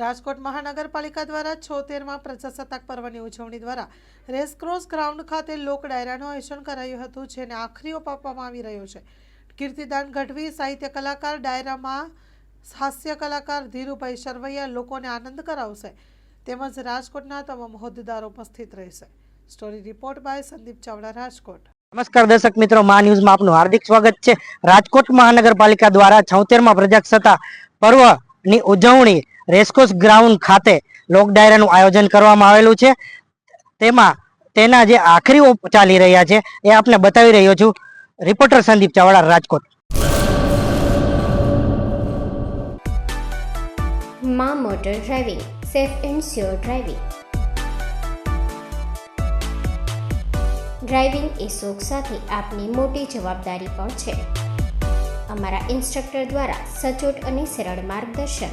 રાજકોટ મહાનગરપાલિકા દ્વારા છોતેરમાં પ્રજાસત્તાક પર્વની ઉજવણી દ્વારા રેસક્રોસ ગ્રાઉન્ડ ખાતે લોક ડાયરાનું આયોજન કરાયું હતું, જેને આખરીઓ આપવામાં આવી રહ્યો છે. કીર્તિદાન ગઢવી, સાહિત્ય કલાકાર, ડાયરામાં હાસ્ય કલાકાર ધીરુભાઈ શર્વૈયા લોકોને આનંદ કરાવશે. તેમજ રાજકોટના તમામ હોદ્દેદારો ઉપસ્થિત રહેશે. Story report by Sandeep Chavda, Rajkot. નમસ્કાર દર્શક મિત્રો, મા ન્યૂઝમાં આપનું હાર્દિક સ્વાગત છે. રાજકોટ મહાનગરપાલિકા દ્વારા છોતેરમાં પ્રજાસત્તા પર્વની ઉજવણી રેસકોર્સ ગ્રાઉન્ડ ખાતે લોક ડાયરાનું આયોજન કરવામાં આવેલું છે. તેમાં તેના જે આખરી ચાલી રહ્યા છે એ આપને બતાવી રહ્યો છું. રિપોર્ટર સંદીપ ચાવડા, રાજકોટ. મા motor driving, safe and sure driving. Driving એ શોખ સાથે આપની મોટી જવાબદારી પણ છે. અમારા ઇન્સ્ટ્રક્ટર દ્વારા સચોટ અને સરળ માર્ગદર્શન.